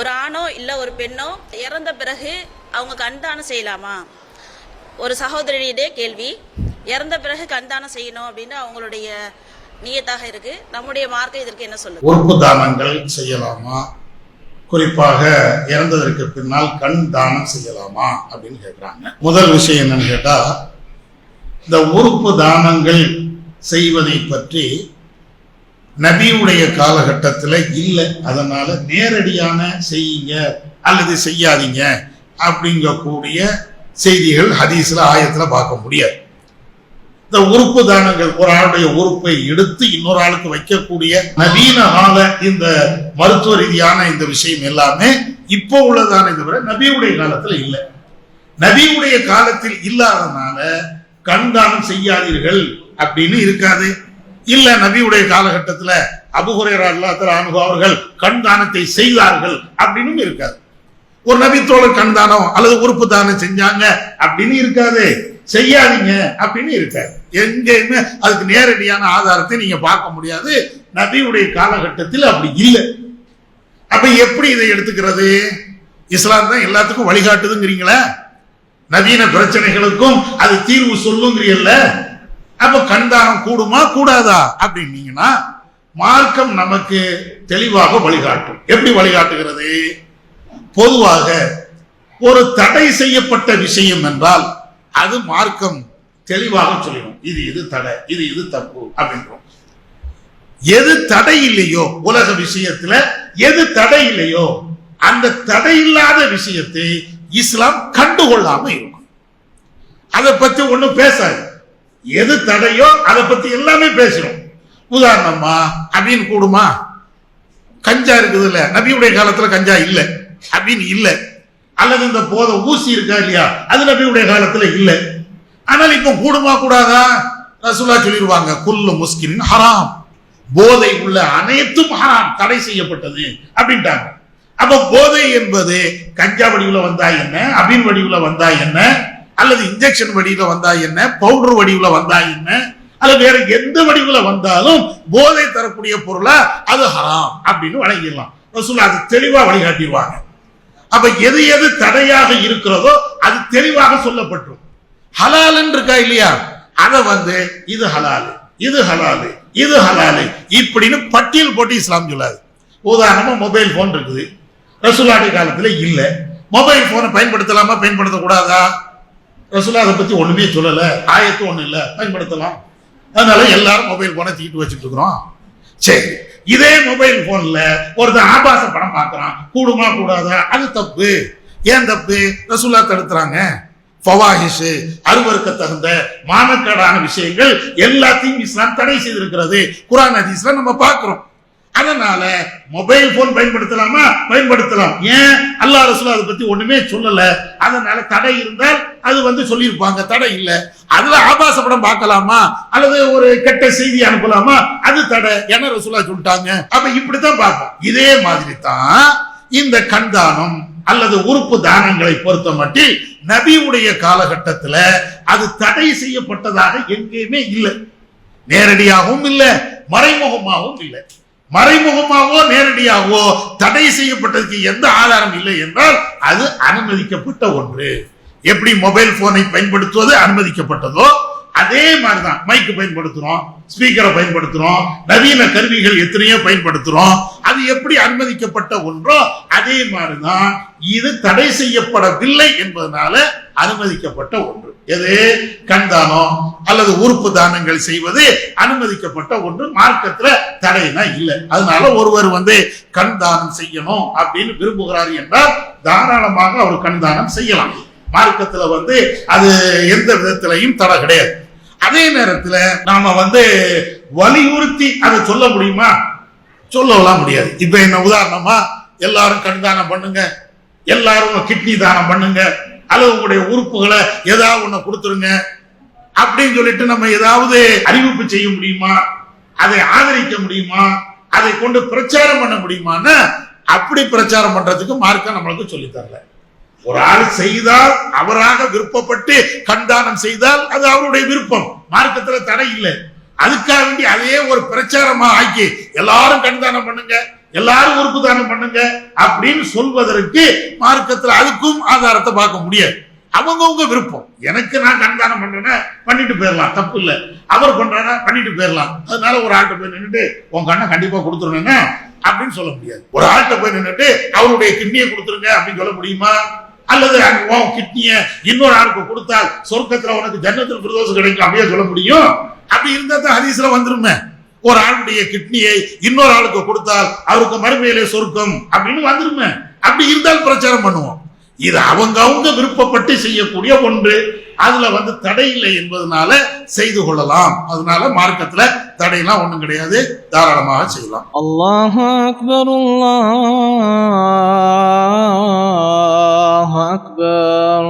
ஒரு ஆணோ இல்ல ஒரு பெண்ணோ இறந்த பிறகு அவங்க கண்தானம் செய்யலாமா? ஒரு சகோதரியிடே கேள்வி. இறந்த பிறகு கண்தானம் செய்யணும் அப்படின்னு அவங்களுடைய நியத்தாக இருக்கு. நம்முடைய மார்க்கம் இதற்கு என்ன சொல்லுது? உறுப்பு தானங்கள் செய்யலாமா? குறிப்பாக இறந்ததற்கு பின்னால் கண் தானம் செய்யலாமா அப்படின்னு கேட்குறாங்க முதல் விஷயம் என்னன்னு கேட்டா இந்த உறுப்பு தானங்கள் செய்வதை பற்றி நபியுடைய காலகட்டத்தில் இல்லை. அதனால நேரடியான செய்யுங்க அல்லது செய்யாதீங்க அப்படிங்கக்கூடிய செய்திகள் ஹதீஸில் ஆயத்துல பார்க்க முடியாது. இந்த உறுப்பு தானங்கள் ஒரு ஆளுடைய உறுப்பை எடுத்து இன்னொரு ஆளுக்கு வைக்கக்கூடிய நவீன கால இந்த மருத்துவ ரீதியான இந்த விஷயம் எல்லாமே இப்போ உள்ளதான தவிர நபியுடைய காலத்துல இல்லை. நபியுடைய காலத்தில் இல்லாதனால கண்தானம் செய்யாதீர்கள் அப்படின்னு இருக்காது. இல்ல நபியுடைய காலகட்டத்துல அபுகுரேரா அல்லாத்தர் அனுகு அவர்கள் கண்தானத்தை செய்தார்கள் அப்படின்னு இருக்காது. ஒரு நபித்தோழர் கண்தானம் அல்லது உறுப்பு தானம் செஞ்சாங்க அப்படின்னு இருக்காது. செய்யாதீங்க அப்படின்னு இருக்காது. எங்கேயுமே அதுக்கு நேரடியான ஆதாரத்தை நீங்க பார்க்க முடியாது. நபியுடைய காலகட்டத்தில் அப்படி இல்லை. அப்ப எப்படி இதை எடுத்துக்கிறது? இஸ்லாம் தான் எல்லாத்துக்கும் வழிகாட்டுதுங்கிறீங்களா? நவீன பிரச்சனைகளுக்கும் அது தீர்வு சொல்லுங்கிறீல்ல அப்ப கண்தானம் கூடுமா கூடாதா? அப்படின்னீங்கன்னா மார்க்கம் நமக்கு தெளிவாக வழிகாட்டும். எப்படி வழிகாட்டுகிறது? பொதுவாக ஒரு தடை செய்யப்பட்ட விஷயம் என்றால் அது மார்க்கம் தெளிவாக சொல்லிடும். இது இது தடை இது இது தப்பு அப்படின்றோம். எது தடை இல்லையோ உலக விஷயத்துல எது தடை இல்லையோ அந்த தடை இல்லாத விஷயத்தை இஸ்லாம் கண்டுகொள்ளாம இருக்கும் அதை பத்தி ஒன்றும் பேசாது. எது தடையோ அதை பத்தி எல்லாமே பேசணும் உதாரணமா அப்படின்னு கூடுமா? கஞ்சா இருக்குது இல்ல நபியுடைய காலத்துல கஞ்சா இல்ல. அப்படின்னு இல்ல. அல்லது இந்த போத ஊசி இருக்கா இல்லையா? அது நபியுடைய காலத்துல இல்ல. ஆனால் இப்ப கூடுமா கூடாதா? ரசூலா சொல்லிடுவாங்க குல்லு முஸ்கின் ஹராம். போதை உள்ள அனைத்தும் ஹராம் தடை செய்யப்பட்டது அப்படின்ட்டாங்க. அப்ப போதை என்பது கஞ்சா வடிவுல வந்தா என்ன? அபின் வடிவுல வந்தா என்ன? அல்லது இன்ஜெக்ஷன் வடிவில் வந்தா என்ன? பவுடர் வடிவில் வந்தா என்ன? அல்லது வேற எந்த வடிவில் வந்தாலும் போதை தரக்கூடிய பொருளா அது ஹராம் அப்படின்னு வழங்கிடலாம். ரசூலா அது தெளிவா வழிகாட்டிடுவாங்க. அப்ப எது எது தடையாக இருக்கிறதோ அது தெளிவாக சொல்லப்பட்டுரும் ஹலாலுன்னு இருக்கா இல்லையா? அதை வந்து இது ஹலாலு இது ஹலாலு இது ஹலாலு இப்படின்னு பட்டியல் போட்டு இஸ்லாம் சொல்லாது. உதாரணமா மொபைல் போன் இருக்குது. ரசூலாடி காலத்துல இல்லை. மொபைல் போனை பயன்படுத்தலாமா பயன்படுத்தக்கூடாதா? ரசூலா அதை பத்தி ஒண்ணுமே சொல்லல ஆயத்து ஒண்ணு இல்ல பயன்படுத்தலாம். அதனால எல்லாரும் மொபைல் போனை தூக்கிட்டு வச்சுட்டு இருக்கிறோம். சரி இதே மொபைல் போன்ல ஒருத்தன் ஆபாச படம் பார்க்கறான். கூடுமா கூடாதா? அது தப்பு. ஏன் தப்பு? ரசூலா தடுத்துறாங்க ஃபவாஹிஷ் அருவருக்க தகுந்த மானக்கேடான விஷயங்கள் எல்லாத்தையும் இஸ்லாம் தடை செய்திருக்கிறது. குரான் ஹதீஸ்ல நம்ம பார்க்கிறோம். அதனால மொபைல் போன் பயன்படுத்தலாமா? பயன்படுத்தலாம். ஏன்? அல்லா ரசூல் அதை பத்தி ஒண்ணுமே சொல்லல. அதனால தடை இருந்தால் அது வந்து சொல்லியிருப்பாங்க. தடை இல்ல. அதுல ஆபாச படம் பார்க்கலாமா? அல்லது ஒரு கெட்ட செய்தி அனுப்பலாமா? அது தடை. என ரசூலா சொல்லிட்டாங்க? அப்ப இப்படித்தான் பார்ப்போம். இதே மாதிரி தான் இந்த கண்தானம் அல்லது உறுப்பு தானங்களை பொறுத்த மட்டும் நபியுடைய காலகட்டத்துல அது தடை செய்யப்பட்டதாக எங்கேயுமே இல்லை. நேரடியாகவும் இல்லை மறைமுகமாகவும் இல்லை. மறைமுகமாகவோ நேரடியாகவோ தடை செய்யப்பட்டதுக்கு எந்த ஆதாரம் இல்லை என்றால் அது அனுமதிக்கப்பட்ட ஒன்று. எப்படி மொபைல் போனை பயன்படுத்துவது அனுமதிக்கப்பட்டதோ அதே மாதிரிதான் மைக்கு பயன்படுத்துறோம் ஸ்பீக்கரை பயன்படுத்துறோம் நவீன கருவிகள் எத்தனையோ பயன்படுத்துறோம். அது எப்படி அனுமதிக்கப்பட்ட ஒன்றோ அதே மாதிரிதான் இது தடை செய்யப்படவில்லை என்பதனால அனுமதிக்கப்பட்ட ஒன்று. எது? கண்தானம் அல்லது உறுப்பு தானங்கள் செய்வது அனுமதிக்கப்பட்ட ஒன்று மார்க்கத்துல தடையினா இல்லை. அதனால ஒருவர் வந்து கண் தானம் செய்யணும் அப்படின்னு விரும்புகிறார் என்றால் தாராளமாக அவர் கண் தானம் செய்யலாம். மார்க்கத்துல வந்து அது எந்த விதத்திலையும் தடை கிடையாது. அதே நேரத்துல நாம வந்து வலியுறுத்தி அதை சொல்ல முடியுமா? சொல்லலாம் முடியாது. இப்ப என்ன உதாரணமா எல்லாரும் கண் தானம் பண்ணுங்க. எல்லாரும் கிட்னி தானம் பண்ணுங்க. அல்லது உங்களுடைய உறுப்புகளை ஏதாவது ஒண்ணு கொடுத்துருங்க அப்படின்னு சொல்லிட்டு நம்ம ஏதாவது அறிவிப்பு செய்ய முடியுமா? அதை ஆதரிக்க முடியுமா? அதை கொண்டு பிரச்சாரம் பண்ண முடியுமான்னு அப்படி பிரச்சாரம் பண்றதுக்கு மார்க்கம் நம்மளுக்கு சொல்லித் தரல. ஒரு ஆள் செய்தால் அவராக விருப்பப்பட்டு கண்தானம் செய்தால் அது அவருடைய விருப்பம். மார்க்கத்துல தடை இல்லை. அதுக்காக வேண்டி அதையே ஒரு பிரச்சாரமா ஆக்கி எல்லாரும் கண்தானம் பண்ணுங்க. எல்லாரும் உறுப்பு தானம் பண்ணுங்க அப்படின்னு சொல்வதற்கு மார்க்கத்தில் அதுக்கும் ஆதாரத்தை பார்க்க முடியாது. அவங்கவுங்க விருப்பம். எனக்கு நான் கண்தானம் பண்றேன்னா பண்ணிட்டு போயிடலாம். தப்பு இல்லை. அவர் பண்றானா பண்ணிட்டு போயிடலாம். அதனால ஒரு ஆள்கிட்ட போய் நின்றுட்டு உன் கண்ணை கண்டிப்பா கொடுத்துருவேன்னு அப்படின்னு சொல்ல முடியாது. ஒரு ஆள்கிட்ட போய் நின்றுட்டு அவருடைய கிட்னியை கொடுத்துருங்க அப்படின்னு சொல்ல முடியுமா? அல்லது உன் கிட்னிய இன்னொரு ஆளுக்கு கொடுத்தால் சொர்க்கத்துல உனக்கு ஜன்னத்தில் பிரதோஷம் கிடைக்கும் அப்படியே சொல்ல முடியும்? அப்படி இருந்தா தான் ஹதீஸ்ல வந்துருமே. ஒரு ஆளுடைய கிட்னியை இன்னொரு ஆளுக்கு கொடுத்தால் அவருக்கு மறுமையிலே சொருக்கம் அப்படின்னு வந்துருமே. அப்படி இருந்தால் பிரச்சாரம் பண்ணுவோம். இது அவங்க அவங்க விருப்பப்பட்டு செய்யக்கூடிய ஒன்று. அதுல வந்து தடை இல்லை என்பதனால செய்து கொள்ளலாம். அதனால மார்க்கத்துல தடையெல்லாம் ஒண்ணும் கிடையாது. தாராளமாக செய்யலாம். அல்லாஹ் அக்பர் அல்லாஹ் அக்பர்.